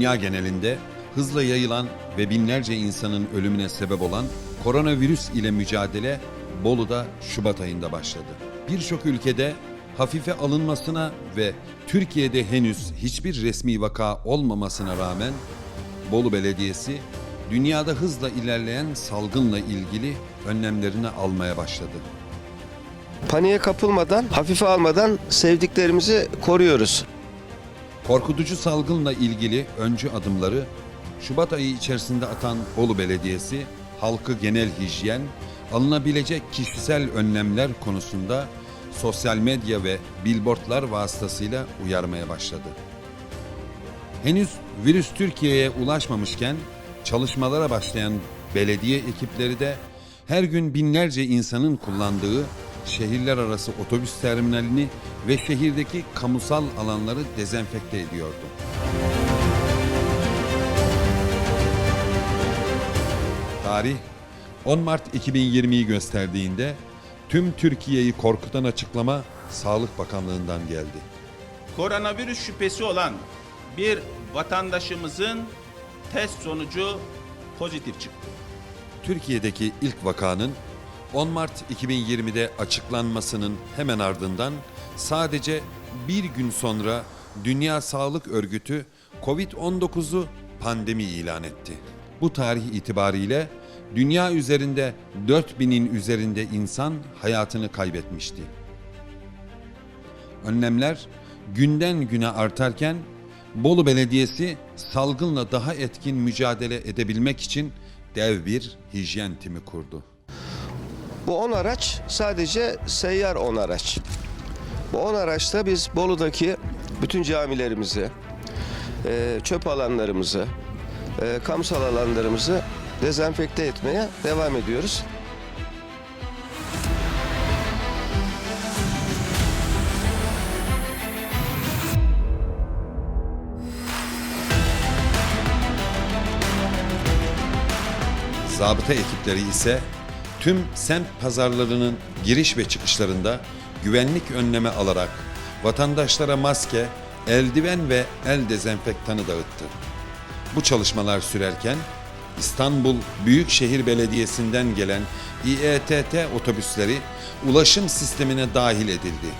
Dünya genelinde hızla yayılan ve binlerce insanın ölümüne sebep olan koronavirüs ile mücadele Bolu'da Şubat ayında başladı. Birçok ülkede hafife alınmasına ve Türkiye'de henüz hiçbir resmi vaka olmamasına rağmen Bolu Belediyesi dünyada hızla ilerleyen salgınla ilgili önlemlerini almaya başladı. Paniğe kapılmadan, hafife almadan sevdiklerimizi koruyoruz. Korkutucu salgınla ilgili öncü adımları Şubat ayı içerisinde atan Bolu Belediyesi halkı genel hijyen, alınabilecek kişisel önlemler konusunda sosyal medya ve billboardlar vasıtasıyla uyarmaya başladı. Henüz virüs Türkiye'ye ulaşmamışken çalışmalara başlayan belediye ekipleri de her gün binlerce insanın kullandığı şehirler arası otobüs terminalini ve şehirdeki kamusal alanları dezenfekte ediyordu. Tarih 10 Mart 2020'yi gösterdiğinde tüm Türkiye'yi korkutan açıklama Sağlık Bakanlığı'ndan geldi. koronavirüs şüphesi olan bir vatandaşımızın test sonucu pozitif çıktı. Türkiye'deki ilk vakanın 10 Mart 2020'de açıklanmasının hemen ardından sadece bir gün sonra Dünya Sağlık Örgütü Covid-19'u pandemi ilan etti. Bu tarih itibariyle dünya üzerinde 4000'in üzerinde insan hayatını kaybetmişti. Önlemler günden güne artarken Bolu Belediyesi salgınla daha etkin mücadele edebilmek için dev bir hijyen timi kurdu. Bu 10 araç sadece seyyar 10 araç. Bu 10 araçta biz Bolu'daki bütün camilerimizi, e, çöp alanlarımızı, e, kamusal alanlarımızı dezenfekte etmeye devam ediyoruz. Zabıta ekipleri ise tüm semt pazarlarının giriş ve çıkışlarında güvenlik önleme alarak vatandaşlara maske, eldiven ve el dezenfektanı dağıttı. Bu çalışmalar sürerken İstanbul Büyükşehir Belediyesi'nden gelen İETT otobüsleri ulaşım sistemine dahil edildi.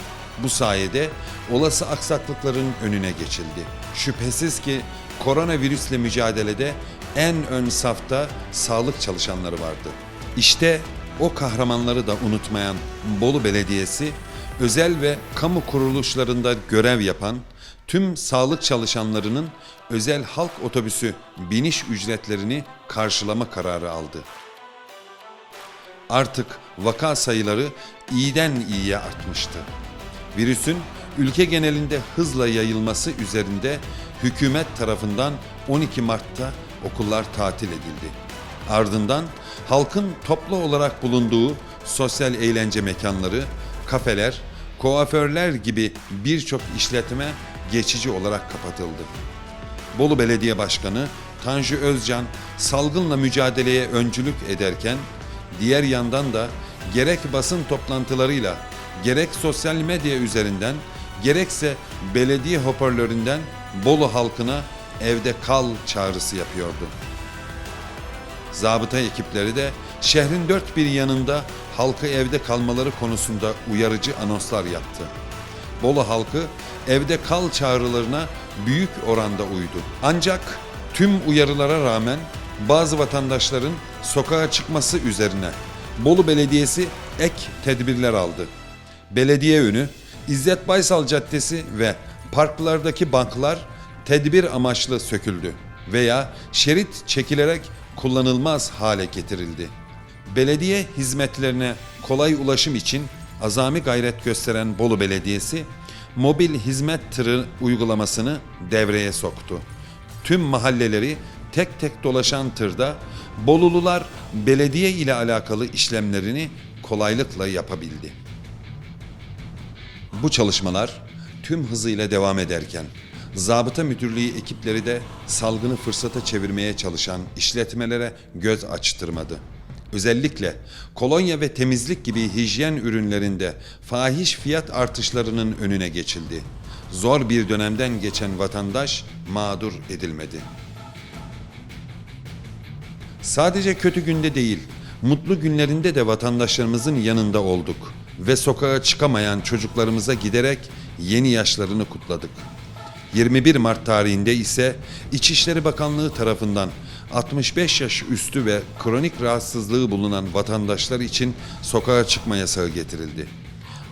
Bu sayede olası aksaklıkların önüne geçildi. Şüphesiz ki koronavirüsle mücadelede en ön safta sağlık çalışanları vardı. İşte o kahramanları da unutmayan Bolu Belediyesi özel ve kamu kuruluşlarında görev yapan tüm sağlık çalışanlarının özel halk otobüsü biniş ücretlerini karşılama kararı aldı. Artık vaka sayıları iyiden iyiye artmıştı. Virüsün ülke genelinde hızla yayılması üzerinde hükümet tarafından 12 Mart'ta okullar tatil edildi. Ardından halkın toplu olarak bulunduğu sosyal eğlence mekanları, kafeler, kuaförler gibi birçok işletme geçici olarak kapatıldı. Bolu Belediye Başkanı Tanju Özcan salgınla mücadeleye öncülük ederken diğer yandan da gerek basın toplantılarıyla gerek sosyal medya üzerinden gerekse belediye hoparlöründen Bolu halkına evde kal çağrısı yapıyordu. Zabıta ekipleri de şehrin dört bir yanında halkı evde kalmaları konusunda uyarıcı anonslar yaptı. Bolu halkı evde kal çağrılarına büyük oranda uydu. Ancak tüm uyarılara rağmen bazı vatandaşların sokağa çıkması üzerine Bolu Belediyesi ek tedbirler aldı. Belediye önü, İzzet Baysal Caddesi ve parklardaki banklar tedbir amaçlı söküldü veya şerit çekilerek kullanılmaz hale getirildi. Belediye hizmetlerine kolay ulaşım için azami gayret gösteren Bolu Belediyesi mobil hizmet tırı uygulamasını devreye soktu. Tüm mahalleleri tek tek dolaşan tırda Bolulular belediye ile alakalı işlemlerini kolaylıkla yapabildi. Bu çalışmalar tüm hızıyla devam ederken Zabıta Müdürlüğü ekipleri de salgını fırsata çevirmeye çalışan işletmelere göz açtırmadı. Özellikle kolonya ve temizlik gibi hijyen ürünlerinde fahiş fiyat artışlarının önüne geçildi. zor bir dönemden geçen vatandaş mağdur edilmedi. Sadece kötü günde değil, mutlu günlerinde de vatandaşlarımızın yanında olduk ve sokağa çıkamayan çocuklarımıza giderek yeni yaşlarını kutladık. 21 Mart tarihinde ise İçişleri Bakanlığı tarafından 65 yaş üstü ve kronik rahatsızlığı bulunan vatandaşlar için sokağa çıkma yasağı getirildi.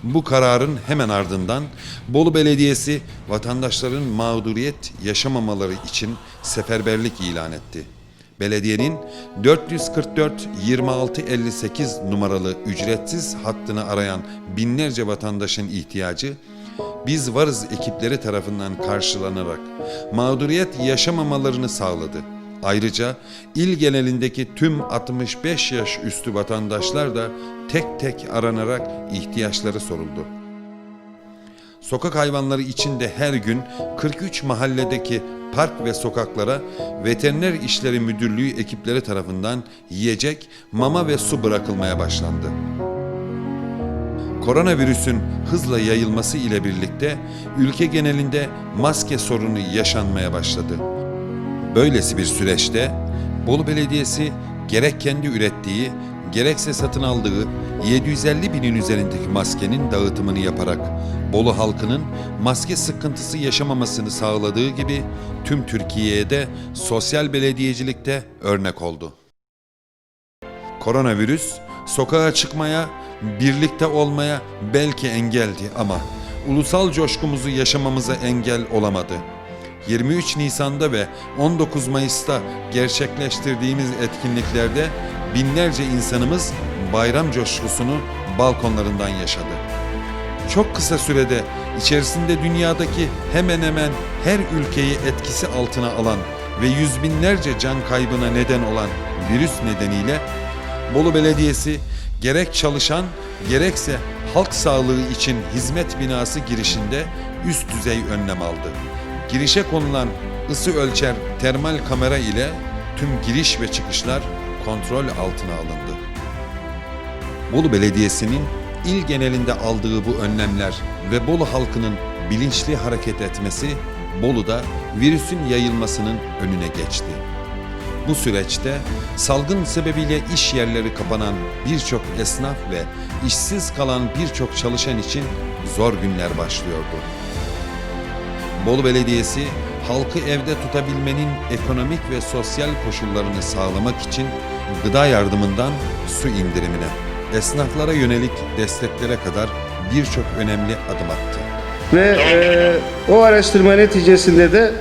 Bu kararın hemen ardından Bolu Belediyesi vatandaşların mağduriyet yaşamamaları için seferberlik ilan etti. Belediyenin 444 26 58 numaralı ücretsiz hattını arayan binlerce vatandaşın ihtiyacı biz varız ekipleri tarafından karşılanarak mağduriyet yaşamamalarını sağladı. Ayrıca il genelindeki tüm 65 yaş üstü vatandaşlar da tek tek aranarak ihtiyaçları soruldu. Sokak hayvanları için de her gün 43 mahalledeki park ve sokaklara Veteriner İşleri Müdürlüğü ekipleri tarafından yiyecek, mama ve su bırakılmaya başlandı. Koronavirüsün hızla yayılması ile birlikte ülke genelinde maske sorunu yaşanmaya başladı. Böylesi bir süreçte Bolu Belediyesi gerek kendi ürettiği gerekse satın aldığı 750 binin üzerindeki maskenin dağıtımını yaparak Bolu halkının maske sıkıntısı yaşamamasını sağladığı gibi tüm Türkiye'ye de sosyal belediyecilikte örnek oldu. Koronavirüs sokağa çıkmaya, birlikte olmaya belki engeldi ama ulusal coşkumuzu yaşamamıza engel olamadı. 23 Nisan'da ve 19 Mayıs'ta gerçekleştirdiğimiz etkinliklerde binlerce insanımız bayram coşkusunu balkonlarından yaşadı. Çok kısa sürede içerisinde dünyadaki hemen hemen her ülkeyi etkisi altına alan ve yüz binlerce can kaybına neden olan virüs nedeniyle Bolu Belediyesi gerek çalışan gerekse halk sağlığı için hizmet binası girişinde üst düzey önlem aldı. Girişe konulan ısı ölçer termal kamera ile tüm giriş ve çıkışlar kontrol altına alındı. Bolu Belediyesi'nin il genelinde aldığı bu önlemler ve Bolu halkının bilinçli hareket etmesi Bolu'da virüsün yayılmasının önüne geçti. Bu süreçte salgın sebebiyle iş yerleri kapanan birçok esnaf ve işsiz kalan birçok çalışan için zor günler başlıyordu. Bolu Belediyesi halkı evde tutabilmenin ekonomik ve sosyal koşullarını sağlamak için gıda yardımından su indirimine, esnaflara yönelik desteklere kadar birçok önemli adım attı. Ve e, o araştırma neticesinde de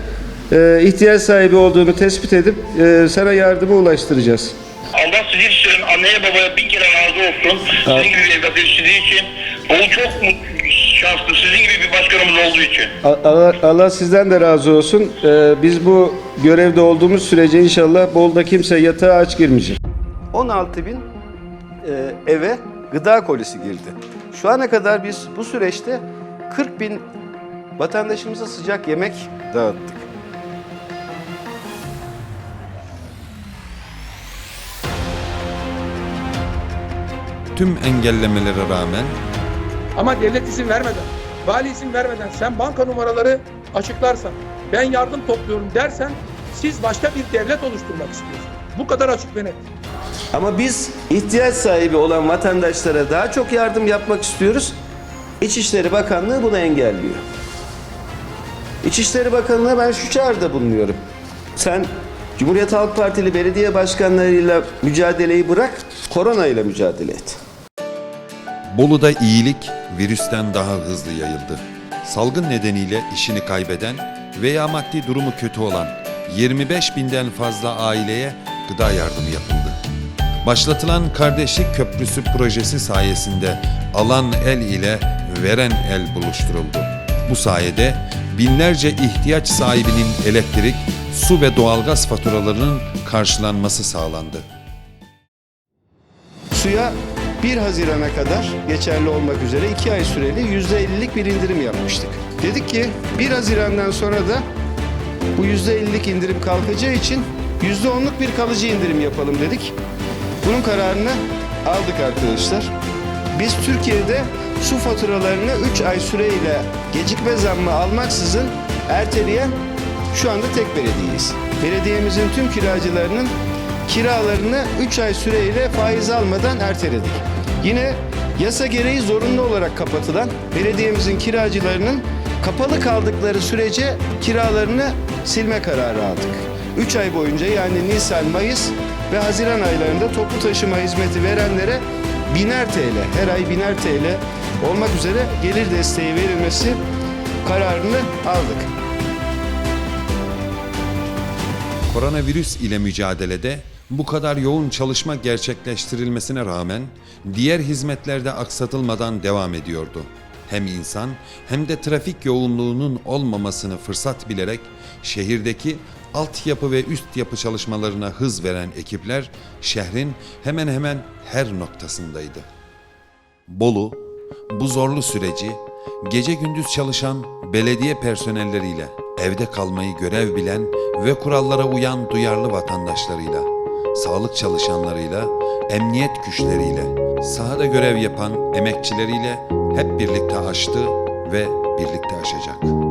e, ihtiyaç sahibi olduğunu tespit edip e, sana yardımı ulaştıracağız. Allah sizin için anneye babaya bin kere razı olsun. Sizin gibi bir evlat yetiştirdiği için. Bolu çok mutlu, şanslı. Sizin gibi bir başkanımız olduğu için. Allah, Allah sizden de razı olsun. E, biz bu görevde olduğumuz sürece inşallah Bolu'da kimse yatağa aç girmeyecek. 16 bin e, eve gıda kolisi girdi. Şu ana kadar biz bu süreçte 40 bin vatandaşımıza sıcak yemek dağıttık. Tüm engellemelere rağmen Ama devlet izin vermeden, vali izin vermeden sen banka numaraları açıklarsan, ben yardım topluyorum dersen siz başka bir devlet oluşturmak istiyorsunuz. Bu kadar açık ve net. Ama biz ihtiyaç sahibi olan vatandaşlara daha çok yardım yapmak istiyoruz. İçişleri Bakanlığı bunu engelliyor. İçişleri Bakanlığı'na ben şu çağrıda bulunuyorum. Sen Cumhuriyet Halk Partili belediye başkanlarıyla mücadeleyi bırak, korona ile mücadele et. Bolu'da iyilik virüsten daha hızlı yayıldı. Salgın nedeniyle işini kaybeden veya maddi durumu kötü olan 25 binden fazla aileye gıda yardımı yapıldı. Başlatılan Kardeşlik Köprüsü projesi sayesinde alan el ile veren el buluşturuldu. Bu sayede binlerce ihtiyaç sahibinin elektrik, su ve doğalgaz faturalarının karşılanması sağlandı. Suya 1 Haziran'a kadar geçerli olmak üzere 2 ay süreli %50'lik bir indirim yapmıştık. Dedik ki 1 Haziran'dan sonra da bu %50'lik indirim kalkacağı için %10'luk bir kalıcı indirim yapalım dedik. Bunun kararını aldık arkadaşlar. Biz Türkiye'de su faturalarını 3 ay süreyle gecikme zammı almaksızın erteleyen şu anda tek belediyeyiz. Belediyemizin tüm kiracılarının kiralarını 3 ay süreyle faiz almadan erteledik. Yine yasa gereği zorunlu olarak kapatılan belediyemizin kiracılarının kapalı kaldıkları sürece kiralarını silme kararı aldık. 3 ay boyunca yani Nisan, Mayıs ve Haziran aylarında toplu taşıma hizmeti verenlere biner TL, her ay biner TL olmak üzere gelir desteği verilmesi kararını aldık. Koronavirüs ile mücadelede bu kadar yoğun çalışma gerçekleştirilmesine rağmen diğer hizmetlerde aksatılmadan devam ediyordu. Hem insan hem de trafik yoğunluğunun olmamasını fırsat bilerek şehirdeki altyapı ve üst yapı çalışmalarına hız veren ekipler şehrin hemen hemen her noktasındaydı. Bolu bu zorlu süreci gece gündüz çalışan belediye personelleriyle, evde kalmayı görev bilen ve kurallara uyan duyarlı vatandaşlarıyla, sağlık çalışanlarıyla, emniyet güçleriyle, sahada görev yapan emekçileriyle hep birlikte aştı ve birlikte aşacak.